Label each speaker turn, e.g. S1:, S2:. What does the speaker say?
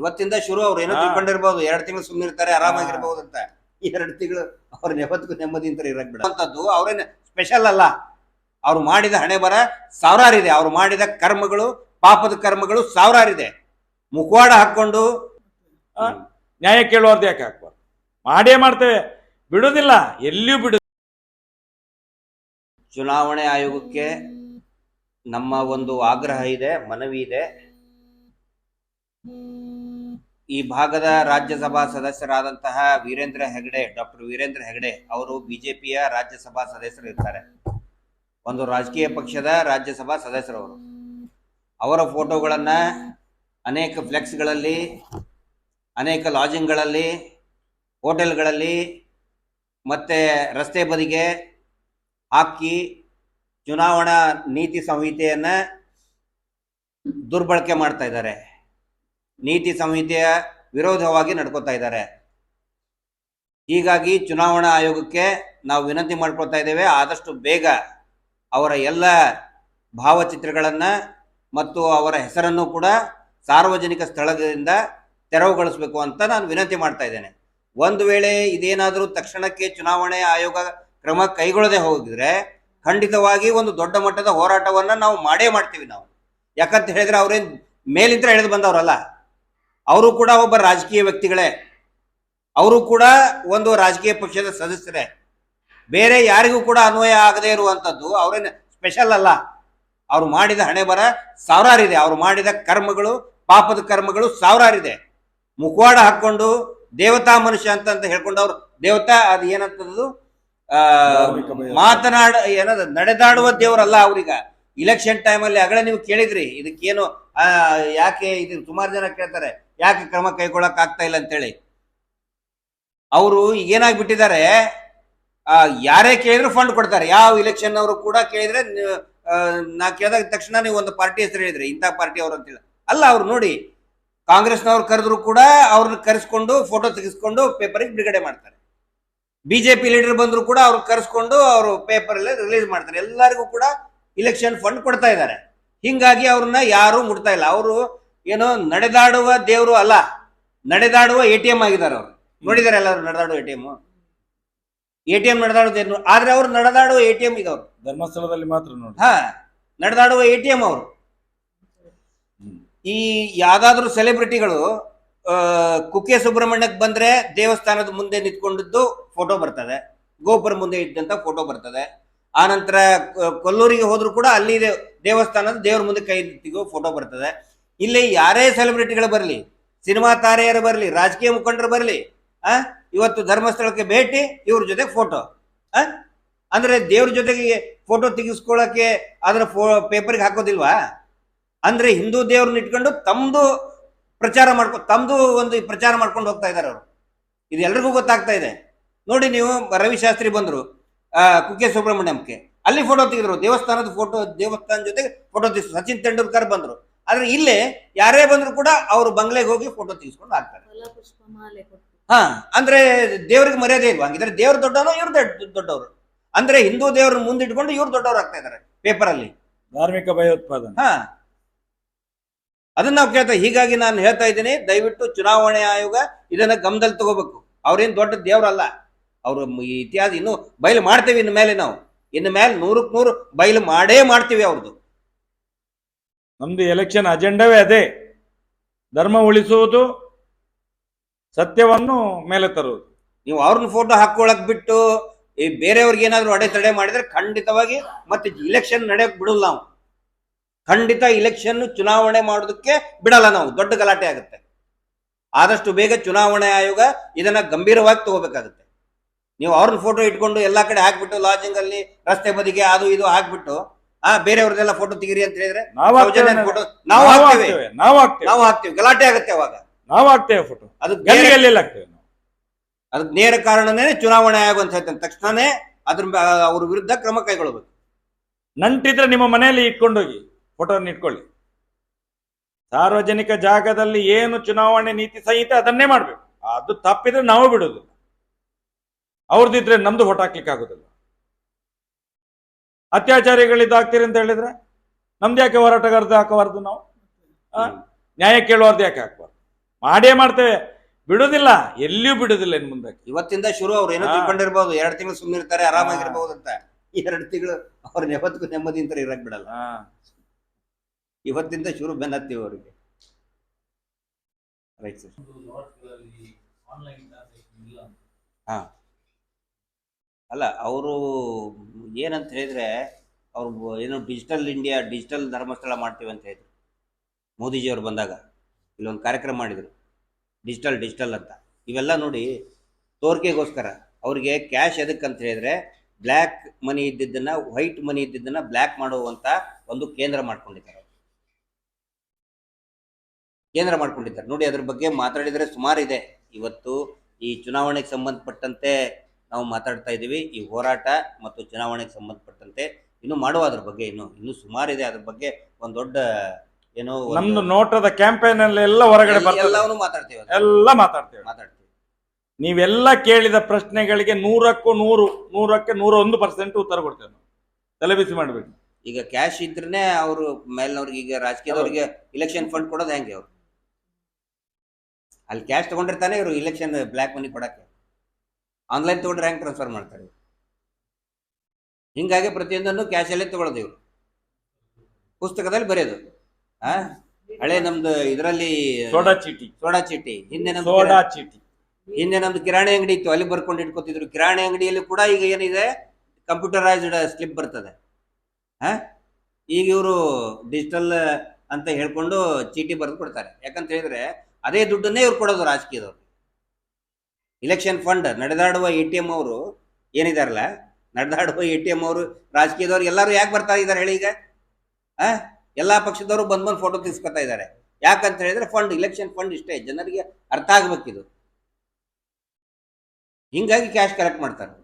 S1: ಇವತ್ತಿಂದ ಶುರು ಅವ್ರು ಏನೋ. ತಿಳ್ಕೊಂಡಿರ್ಬೋದು. ಎರಡ್ ತಿಂಗಳು ಸುಮ್ಮನೆ ಇರ್ತಾರೆ ಆರಾಮಾಗಿರ್ಬೋದು ಅಂತ. ಎರಡು ತಿಂಗಳು ಅವ್ರ ನೆಮ್ಮದಿಗೂ ನೆಮ್ಮದಿ ಅಂತ ಇರಕ್ ಬಿಡುವಂಥದ್ದು ಅವ್ರೇನ ಸ್ಪೆಷಲ್ ಅಲ್ಲ. ಅವ್ರು ಮಾಡಿದ ಹಣೆ ಬರ ಸಾವಿರಾರಿದೆ. ಅವ್ರು ಮಾಡಿದ ಕರ್ಮಗಳು ಪಾಪದ ಕರ್ಮಗಳು ಸಾವಿರಾರಿದೆ. ಮುಖವಾಡ ಹಾಕೊಂಡು?
S2: ನ್ಯಾಯ ಕೇಳುವಂತ ಯಾಕೆ ಹಾಕ್ಬಾರ್ದು? ಮಾಡೇ ಮಾಡ್ತೇವೆ. ಬಿಡುದಿಲ್ಲ. ಎಲ್ಲಿಯೂ ಬಿಡು
S1: ಚುನಾವಣೆ ಆಯೋಗಕ್ಕೆ ನಮ್ಮ ಒಂದು ಆಗ್ರಹ ಇದೆ ಮನವಿ ಇದೆ. ಈ ಭಾಗದ ರಾಜ್ಯಸಭಾ ಸದಸ್ಯರಾದಂತಹ ವೀರೇಂದ್ರ ಹೆಗಡೆ, ಡಾಕ್ಟರ್ ವೀರೇಂದ್ರ ಹೆಗಡೆ ಅವರು ಬಿಜೆಪಿಯ ರಾಜ್ಯಸಭಾ ಸದಸ್ಯರು ಇರ್ತಾರೆ. ಒಂದು ರಾಜಕೀಯ ಪಕ್ಷದ ರಾಜ್ಯಸಭಾ ಸದಸ್ಯರವರು ಅವರ ಫೋಟೋಗಳನ್ನು ಅನೇಕ ಫ್ಲೆಕ್ಸ್ಗಳಲ್ಲಿ, ಅನೇಕ ಲಾಜಿಂಗ್ಗಳಲ್ಲಿ, ಹೋಟೆಲ್ಗಳಲ್ಲಿ ಮತ್ತೆ ರಸ್ತೆ ಬದಿಗೆ ಹಾಕಿ ಚುನಾವಣಾ ನೀತಿ ಸಂಹಿತೆಯನ್ನ ದುರ್ಬಳಕೆ ಮಾಡ್ತಾ ಇದ್ದಾರೆ. ನೀತಿ ಸಂಹಿತೆಯ ವಿರೋಧವಾಗಿ ನಡ್ಕೋತಾ ಇದ್ದಾರೆ. ಹೀಗಾಗಿ ಚುನಾವಣಾ ಆಯೋಗಕ್ಕೆ ನಾವು ವಿನಂತಿ ಮಾಡ್ಕೊಳ್ತಾ ಇದ್ದೇವೆ. ಆದಷ್ಟು ಬೇಗ ಅವರ ಎಲ್ಲ ಭಾವಚಿತ್ರಗಳನ್ನು ಮತ್ತು ಅವರ ಹೆಸರನ್ನು ಕೂಡ ಸಾರ್ವಜನಿಕ ಸ್ಥಳದಿಂದ ತೆರವುಗೊಳಿಸಬೇಕು ಅಂತ ನಾನು ವಿನಂತಿ ಮಾಡ್ತಾ ಇದ್ದೇನೆ. ಒಂದು ವೇಳೆ ಇದೇನಾದರೂ ತಕ್ಷಣಕ್ಕೆ ಚುನಾವಣೆ ಆಯೋಗ ಕ್ರಮ ಕೈಗೊಳ್ಳದೆ ಹೋಗಿದ್ರೆ ಖಂಡಿತವಾಗಿ ಒಂದು ದೊಡ್ಡ ಮಟ್ಟದ ಹೋರಾಟವನ್ನು ನಾವು ಮಾಡೇ ಮಾಡ್ತೀವಿ ನಾವು. ಯಾಕಂತ ಹೇಳಿದ್ರೆ ಅವ್ರೇನು ಮೇಲಿಂದ ಎಳೆದು ಬಂದವರಲ್ಲ. ಅವರು ಕೂಡ ಒಬ್ಬ ರಾಜಕೀಯ ವ್ಯಕ್ತಿಗಳೇ. ಅವರು ಕೂಡ ಒಂದು ರಾಜಕೀಯ ಪಕ್ಷದ ಸದಸ್ಯರೇ. ಬೇರೆ ಯಾರಿಗೂ ಕೂಡ ಅನ್ವಯ ಆಗದೇ ಇರುವಂತದ್ದು ಅವರೇನು ಸ್ಪೆಷಲ್ ಅಲ್ಲ. ಅವ್ರು ಮಾಡಿದ ಹಣೆ ಬರ ಸಾವಿರಾರಿದೆ. ಅವ್ರು ಮಾಡಿದ ಕರ್ಮಗಳು ಪಾಪದ ಕರ್ಮಗಳು ಸಾವಿರಾರಿದೆ. ಮುಖವಾಡ ಹಾಕ್ಕೊಂಡು ದೇವತಾ ಮನುಷ್ಯ ಅಂತ ಅಂತ ಹೇಳ್ಕೊಂಡು ಅವ್ರು ದೇವತಾ ಅದು ಏನಂತದ್ದು? ಆ ಮಾತನಾಡ ಏನದ ನಡೆದಾಡುವ ದೇವರಲ್ಲ ಅವ್ರೀಗ. ಇಲೆಕ್ಷನ್ ಟೈಮಲ್ಲಿ ಅಗಳ ನೀವು ಕೇಳಿದ್ರಿ. ಇದಕ್ಕೇನು ಯಾಕೆ ಇದು ಸುಮಾರು ಜನ ಕೇಳ್ತಾರೆ. ಯಾಕೆ ಕ್ರಮ ಕೈಗೊಳ್ಳಕ್ ಆಗ್ತಾ ಇಲ್ಲ ಅಂತೇಳಿ? ಅವರು ಏನಾಗ್ಬಿಟ್ಟಿದ್ದಾರೆ ಯಾರೇ ಕೇಳಿದ್ರು ಫಂಡ್ ಕೊಡ್ತಾರೆ. ಯಾವ ಇಲೆಕ್ಷನ್ ಅವರು ಕೂಡ ಕೇಳಿದ್ರೆ, ನಾ ಕೇಳಿದಾಗ ತಕ್ಷಣ ನೀವು ಒಂದು ಪಾರ್ಟಿ ಹೆಸರು ಹೇಳಿದ್ರಿ, ಇಂಥ ಪಾರ್ಟಿ ಅವರು ಅಂತೇಳಿ ಅಲ್ಲ, ಅವ್ರು ನೋಡಿ, ಕಾಂಗ್ರೆಸ್ನವ್ರು ಕರೆದ್ರು ಕೂಡ ಅವ್ರನ್ನ ಕರೆಸ್ಕೊಂಡು ಫೋಟೋ ತೆಗೆಸ್ಕೊಂಡು ಪೇಪರಿಗೆ ಬಿಡುಗಡೆ ಮಾಡ್ತಾರೆ. ಬಿಜೆಪಿ ಲೀಡರ್ ಬಂದ್ರು ಕೂಡ ಅವ್ರು ಕರೆಸ್ಕೊಂಡು ಅವರು ಪೇಪರ್ ಅಲ್ಲಿ ರಿಲೀಸ್ ಮಾಡ್ತಾರೆ. ಎಲ್ಲರಿಗೂ ಕೂಡ ಇಲೆಕ್ಷನ್ ಫಂಡ್ ಕೊಡ್ತಾ ಇದ್ದಾರೆ. ಹಿಂಗಾಗಿ ಅವ್ರನ್ನ ಯಾರು ಮುಟ್ತಾ ಇಲ್ಲ. ಅವರು ಏನೋ ನಡೆದಾಡುವ ದೇವರು ಅಲ್ಲ. ನಡೆದಾಡುವ ಎ ಟಿ ಎಂ ಆಗಿದ್ದಾರೆ ಅವರು. ನೋಡಿದ್ದಾರೆ ಎಲ್ಲರೂ ನಡೆದಾಡುವ A T M? A T M ನಡೆದಾಡೋದೇನು ಆದ್ರೆ ಅವ್ರು ನಡೆದಾಡುವ ಎ ಟಿ ಎಂ ಈಗ ಅವರು.
S2: ಧರ್ಮಸ್ಥಳದಲ್ಲಿ ಮಾತ್ರ ನೋಡಿ.
S1: ಹಾ ನಡೆದಾಡುವ ಎ ಟಿ ಎಂ ಅವರು. ಈ ಯಾವ್ದಾದ್ರು ಸೆಲೆಬ್ರಿಟಿಗಳು ಕುಕ್ಕೆ ಸುಬ್ರಹ್ಮಣ್ಯಕ್ಕೆ ಬಂದ್ರೆ ದೇವಸ್ಥಾನದ ಮುಂದೆ ನಿಂತ್ಕೊಂಡಿದ್ದು ಫೋಟೋ ಬರ್ತದೆ. ಗೋಪುರ ಮುಂದೆ ಇದ್ದಂತ ಫೋಟೋ ಬರ್ತದೆ. ಆನಂತರ ಕೊಲ್ಲೂರಿಗೆ ಹೋದ್ರು ಕೂಡ ಅಲ್ಲಿ ದೇವಸ್ಥಾನದ ದೇವ್ರ ಮುಂದೆ ಕೈ ಫೋಟೋ ಬರ್ತದೆ. ಇಲ್ಲಿ ಯಾರೇ ಸೆಲೆಬ್ರಿಟಿಗಳು ಬರಲಿ ಸಿನಿಮಾ ತಾರೆಯರು ಬರಲಿ, ರಾಜಕೀಯ ಮುಖಂಡರು ಬರಲಿ, ಆ, ಇವತ್ತು ಧರ್ಮಸ್ಥಳಕ್ಕೆ ಭೇಟಿ, ಇವ್ರ ಜೊತೆ ಫೋಟೋ ಆ, ಅಂದ್ರೆ ದೇವ್ರ ಜೊತೆಗೆ ಫೋಟೋ ತೆಗೆಸ್ಕೊಳ್ಳಕ್ಕೆ ಅದರ ಫೋ ಪೇಪರ್ಗೆ ಹಾಕೋದಿಲ್ವಾ? ಅಂದ್ರೆ ಹಿಂದೂ ದೇವ್ರನ್ನ ಇಟ್ಕೊಂಡು ತಮ್ದು ಪ್ರಚಾರ ಮಾಡ್ಕೊ, ತಮ್ದು ಒಂದು ಪ್ರಚಾರ ಮಾಡ್ಕೊಂಡು ಹೋಗ್ತಾ ಇದ್ದಾರೆ ಅವರು. ಇದು ಎಲ್ರಿಗೂ ಗೊತ್ತಾಗ್ತಾ ಇದೆ. ನೋಡಿ ನೀವು ರವಿಶಾಸ್ತ್ರಿ ಬಂದರು ಕುಕ್ಕೆ ಸುಬ್ರಹ್ಮಣ್ಯಂಗೆ. ಅಲ್ಲಿ ಫೋಟೋ ತೆಗೆದ್ರು, ದೇವಸ್ಥಾನದ ಫೋಟೋ ದೇವಸ್ಥಾನ ಜೊತೆಗೆ ಫೋಟೋ ತೆಗೆಸ್ ಸಚಿನ್ ತೆಂಡೂಲ್ಕರ್ ಬಂದ್ರು. ಆದ್ರೆ ಇಲ್ಲೇ ಯಾರೇ ಬಂದ್ರು ಕೂಡ ಅವರು ಬಂಗ್ಲೆಗೆ ಹೋಗಿ ಫೋಟೋ ತೆಗೆಸ್ಕೊಂಡು ಹಾಕ್ತಾರೆ. ಹಾ ಅಂದ್ರೆ ದೇವ್ರಿಗೆ ಮರ್ಯಾದೆ ಇಲ್ವಾ? ಹಂಗಿದ್ರೆ ದೇವ್ರ ದೊಡ್ಡವನು ಇವ್ರು ದೊಡ್ಡವರು. ಅಂದ್ರೆ ಹಿಂದೂ ದೇವ್ರನ್ನ ಮುಂದಿಟ್ಕೊಂಡು ಇವ್ರು ದೊಡ್ಡವ್ರು ಆಗ್ತಾ ಇದಾರೆ ಪೇಪರ್ ಅಲ್ಲಿ
S2: ಧಾರ್ಮಿಕ ಭಯೋತ್ಪಾದನೆ.
S1: ಹಾ. ಅದನ್ನ ನಾವು ಕೇಳ್ತಾ ಹೀಗಾಗಿ ನಾನು ಹೇಳ್ತಾ ಇದ್ದೀನಿ ದಯವಿಟ್ಟು ಚುನಾವಣೆ ಆಯೋಗ ಇದನ್ನ ಗಮನದಲ್ಲಿ ತಗೋಬೇಕು. ಅವ್ರೇನ್ ದೊಡ್ಡ ದೇವ್ರಲ್ಲ. ಅವರು ಇತಿಹಾಸ ಇನ್ನು ಬಯಲು ಮಾಡ್ತೇವೆ ಇನ್ನು ಮೇಲೆ ನಾವು. ಇನ್ನು ಮೇಲೆ ನೂರಕ್ಕೆ ನೂರು ಬಯಲು ಮಾಡೇ ಮಾಡ್ತೀವಿ ಅವ್ರದ್ದು
S2: ನಮ್ದು ಎಲೆಕ್ಷನ್ ಅಜೆಂಡವೇ ಅದೇ. ಧರ್ಮ ಉಳಿಸುವುದು, ಸತ್ಯವನ್ನು ಮೇಲೆ ತರುವುದು.
S1: ನೀವು ಅವ್ರನ್ನ ಫೋಟೋ ಹಾಕೊಳಕ್ ಬಿಟ್ಟು ಈ ಬೇರೆಯವ್ರಿಗೆ ಏನಾದ್ರು ಅಡೆತಡೆ ಮಾಡಿದ್ರೆ ಖಂಡಿತವಾಗಿ ಮತ್ತೆ ಇಲೆಕ್ಷನ್ ನಡೆಯಕ್ ಬಿಡಲ್ಲ ನಾವು. ಖಂಡಿತ ಇಲೆಕ್ಷನ್ ಚುನಾವಣೆ ಮಾಡೋದಕ್ಕೆ ಬಿಡಲ್ಲ ನಾವು. ದೊಡ್ಡ ಗಲಾಟೆ ಆಗುತ್ತೆ. ಆದಷ್ಟು ಬೇಗ ಚುನಾವಣೆ ಆಯೋಗ ಇದನ್ನ ಗಂಭೀರವಾಗಿ ತಗೋಬೇಕಾಗುತ್ತೆ. ನೀವು ಅವ್ರನ್ನ ಫೋಟೋ ಇಟ್ಕೊಂಡು ಎಲ್ಲಾ ಕಡೆ ಹಾಕ್ಬಿಟ್ಟು ಲಾಜಿಂಗ್ ಅಲ್ಲಿ ರಸ್ತೆ ಬದಿಗೆ ಅದು ಇದು ಹಾಕ್ಬಿಟ್ಟು ಆ ಬೇರೆಯವ್ರದೆಲ್ಲ ಫೋಟೋ ತೆಗಿರಿ ಅಂತ ಹೇಳಿದ್ರೆ
S2: ನಾವು
S1: ಸೌಜನ್ಯ
S2: ಹಾಕ್ತೇವೆ
S1: ಫೋಟೋ ನಾವು ಹಾಕ್ತೇವೆ.
S2: ಹಾಕ್ತೇವೆ ನಾವು ಹಾಕ್ತೇವೆ.
S1: ನಾವು ಹಾಕ್ತೇವೆ. ಗಲಾಟೆ ಆಗುತ್ತೆ ಅವಾಗ.
S2: ನಾವು ಹಾಕ್ತೇವೆ ಫೋಟೋ
S1: ಅದು
S2: ಗಲ್ಲಿ ಗಲ್ಲಿ ಹಾಕ್ತೇವೆ ನಾವು?
S1: ಅದಕ್ಕೆ ನೇರ ಕಾರಣನೇ ಚುನಾವಣೆ ಆಗುವಂತ ಹೇಳ್ತಾನೆ. ತಕ್ಷಣನೇ ಅದ್ರ ಬ- ಅವ್ರ ವಿರುದ್ಧ ಕ್ರಮ ಕೈಗೊಳ್ಳಬೇಕು.
S2: ನಂಟಿದ್ರೆ ನಿಮ್ಮ ಮನೆಯಲ್ಲಿ ಇಟ್ಕೊಂಡೋಗಿ ಫೋಟೋನ ಇಟ್ಕೊಳ್ಳಿ. ಸಾರ್ವಜನಿಕ ಜಾಗದಲ್ಲಿ ಏನು ಚುನಾವಣೆ ನೀತಿ ಸಂಹಿತೆ ಅದನ್ನೇ ಮಾಡ್ಬೇಕು. ಅದು ತಪ್ಪಿದ್ರೆ ನಾವು ಬಿಡೋದು ಅವ್ರದ್ದಿದ್ರೆ ನಮ್ದು ಫೋಟೋ ಹಾಕ್ಲಿಕ್ಕೆ ಆಗುದಿಲ್ಲ ಅತ್ಯಾಚಾರಿಗಳಿದ್ದು ಹಾಕ್ತೀರಿ ಅಂತ ಹೇಳಿದ್ರೆ ನಮ್ದು ಯಾಕೆ ಹೋರಾಟಗಾರದ್ದು ಹಾಕಬಾರ್ದು ನಾವು? ಆ? ನ್ಯಾಯ ಕೇಳುವಾರ್ದು ಯಾಕೆ ಹಾಕಬಾರ್ದು? ಮಾಡೇ ಮಾಡ್ತೇವೆ. ಬಿಡುದಿಲ್ಲ. ಎಲ್ಲಿಯೂ ಬಿಡುದಿಲ್ಲ ಇನ್ ಮುಂದೆ
S1: ಇವತ್ತಿಂದ ಶುರು ಅವ್ರು ಏನೋ. ತಿಳ್ಕೊಂಡಿರ್ಬೋದು. ಎರಡು ತಿಂಗಳು ಸುಮ್ಮನೆ ಇರ್ತಾರೆ ಆರಾಮಾಗಿರ್ಬೋದು ಅಂತ. ಎರಡು ತಿಂಗಳು ಅವ್ರ ಯಾವತ್ತಿಗೂ ನೆಮ್ಮದಿ ಅಂತ ಇರಕ್ ಬಿಡಲ್ಲ.
S2: ಹಾ.
S1: ಇವತ್ತಿಂದ ಶುರು ಬೆನ್ನತ್ತೀವಿ ಅವ್ರಿಗೆ. Right sir. ಹಾ. ಅಲ್ಲ ಅವರು ಏನಂತ ಹೇಳಿದ್ರೆ ಅವ್ರು ಏನು ಡಿಜಿಟಲ್ ಇಂಡಿಯಾ, ಡಿಜಿಟಲ್ ಧರ್ಮಸ್ಥಳ ಮಾಡ್ತೀವಿ ಅಂತ ಹೇಳಿದ್ರು. ಮೋದಿಜಿಯವರು ಬಂದಾಗ. ಇಲ್ಲೊಂದು ಕಾರ್ಯಕ್ರಮ ಮಾಡಿದರು. ಡಿಜಿಟಲ್ ಡಿಜಿಟಲ್ ಅಂತ. ಇವೆಲ್ಲ ನೋಡಿ ತೋರಿಕೆಗೋಸ್ಕರ ಅವ್ರಿಗೆ ಕ್ಯಾಶ್ ಎದಕ್ಕೆ ಅಂತ ಹೇಳಿದ್ರೆ ಬ್ಲ್ಯಾಕ್ ಮನಿ ಇದ್ದಿದ್ದನ್ನ, ವೈಟ್ ಮನಿ ಇದ್ದಿದ್ದನ್ನ ಬ್ಲ್ಯಾಕ್ ಮಾಡುವಂತ ಒಂದು ಕೇಂದ್ರ ಮಾಡ್ಕೊಂಡಿದ್ದಾರೆ ಕೇಂದ್ರ ಮಾಡ್ಕೊಂಡಿದ್ದಾರೆ. ನೋಡಿ ಅದ್ರ ಬಗ್ಗೆ ಮಾತಾಡಿದ್ರೆ ಸುಮಾರು ಇದೆ. ಇವತ್ತು ಈ ಚುನಾವಣೆಗೆ ಸಂಬಂಧಪಟ್ಟಂತೆ ನಾವು ಮಾತಾಡ್ತಾ ಇದ್ದೀವಿ. ಈ ಹೋರಾಟ ಮತ್ತು ಚುನಾವಣೆಗೆ ಸಂಬಂಧಪಟ್ಟಂತೆ ಇನ್ನು ಮಾಡುವ ಅದ್ರ ಬಗ್ಗೆ ಇನ್ನು ಇನ್ನು ಸುಮಾರಿದೆ ಅದ್ರ ಬಗ್ಗೆ ಒಂದ್ ದೊಡ್ಡ ಏನೋ
S2: ನಮ್ದು ನೋಟದ ಕ್ಯಾಂಪೇನ್ ಅಲ್ಲಿ ಎಲ್ಲ ಹೊರಗಡೆ
S1: ಎಲ್ಲವನ್ನೂ ಮಾತಾಡ್ತೀವಿ
S2: ಎಲ್ಲ ಮಾತಾಡ್ತೇವೆ.
S1: ಮಾತಾಡ್ತೀವಿ.
S2: ನೀವೆಲ್ಲ ಕೇಳಿದ ಪ್ರಶ್ನೆಗಳಿಗೆ ನೂರಕ್ಕೂ ನೂರು ನೂರಕ್ಕೆ ನೂರ ಒಂದು ಪರ್ಸೆಂಟ್ ಉತ್ತರ ಕೊಡ್ತೇವೆ ನಾವು. ತಲೆಬಿಸಿ ಮಾಡಬೇಕು
S1: ಈಗ ಕ್ಯಾಶ್ ಇದ್ರೆ ಅವರು ಮೇಲ್ನವ್ರಿಗೆ ಈಗ ರಾಜಕೀಯದವ್ರಿಗೆ ಇಲೆಕ್ಷನ್ ಫಂಡ್ ಕೊಡೋದು ಹೆಂಗೆ ಅವ್ರು? ಅಲ್ಲಿ ಕ್ಯಾಶ್ ತಗೊಂಡಿರ್ತಾನೆ ಇವರು ಇಲೆಕ್ಷನ್ ಬ್ಲಾಕ್ ಮನಿ ಕೊಡಕ್ಕೆ. ಆನ್ಲೈನ್ ತಗೊಂಡ್ರೆ ಹೆಂಗ್ ಟ್ರಾನ್ಸ್ಫರ್ ಮಾಡ್ತಾರೆ? ಹಿಂಗಾಗಿ ಪ್ರತಿಯೊಂದನ್ನು ಕ್ಯಾಶಲ್ಲೇ ಅಲ್ಲೇ ತಗೊಳ್ಳೋದು ಇವರು. ಪುಸ್ತಕದಲ್ಲಿ ಬರೆಯೋದು. ಆ? ಹಳೆ ನಮ್ದು ಇದರಲ್ಲಿ
S2: ಸೋಡಾ ಚೀಟಿ.
S1: ಸೋಡಾ ಚೀಟಿ. ಹಿಂದೆ ನಮ್ದು
S2: ಸೋಡಾ ಚೀಟಿ.
S1: ಹಿಂದೆ ನಮ್ದು ಕಿರಾಣಿ ಅಂಗಡಿ ಇತ್ತು. ಅಲ್ಲಿ ಬರ್ಕೊಂಡು ಇಟ್ಕೋತಿದ್ರು. ಕಿರಾಣಿ ಅಂಗಡಿಯಲ್ಲಿ ಕೂಡ ಈಗ ಏನಿದೆ? ಕಂಪ್ಯೂಟರೈಸ್ಡ್ ಸ್ಲಿಪ್ ಬರ್ತದೆ. ಹಾ ಈಗ ಇವರು ಡಿಜಿಟಲ್ ಅಂತ ಹೇಳ್ಕೊಂಡು ಚೀಟಿ ಬರೆದು ಕೊಡ್ತಾರೆ. ಯಾಕಂತ ಹೇಳಿದ್ರೆ ಅದೇ ದುಡ್ಡನ್ನೇ ಇವ್ರು ಕೊಡೋದು ರಾಜಕೀಯದವ್ರು. ಇಲೆಕ್ಷನ್ ಫಂಡ್ ನಡೆದಾಡುವ ಎ ಟಿ ಎಂ ಅವರು ಏನಿದಾರಲ್ಲ? ನಡೆದಾಡುವ ಎ ಟಿ ಎಂ ಅವರು, ರಾಜಕೀಯದವ್ರು ಎಲ್ಲರೂ ಯಾಕೆ ಬರ್ತಾ ಇದ್ದಾರೆ ಹೇಳಿ ಈಗ? ಆ? ಎಲ್ಲಾ ಪಕ್ಷದವರು ಬಂದ್ ಬಂದು ಫೋಟೋ ತೆಗಿಸ್ಕೊತಾ ಇದ್ದಾರೆ ಯಾಕಂತ ಹೇಳಿದ್ರೆ ಫಂಡ್ ಇಲೆಕ್ಷನ್ ಫಂಡ್ ಇಷ್ಟೇ. ಜನರಿಗೆ ಅರ್ಥ ಆಗ್ಬೇಕಿದು. ಹಿಂಗಾಗಿ ಕ್ಯಾಶ್ ಕಲೆಕ್ಟ್ ಮಾಡ್ತಾರೆ.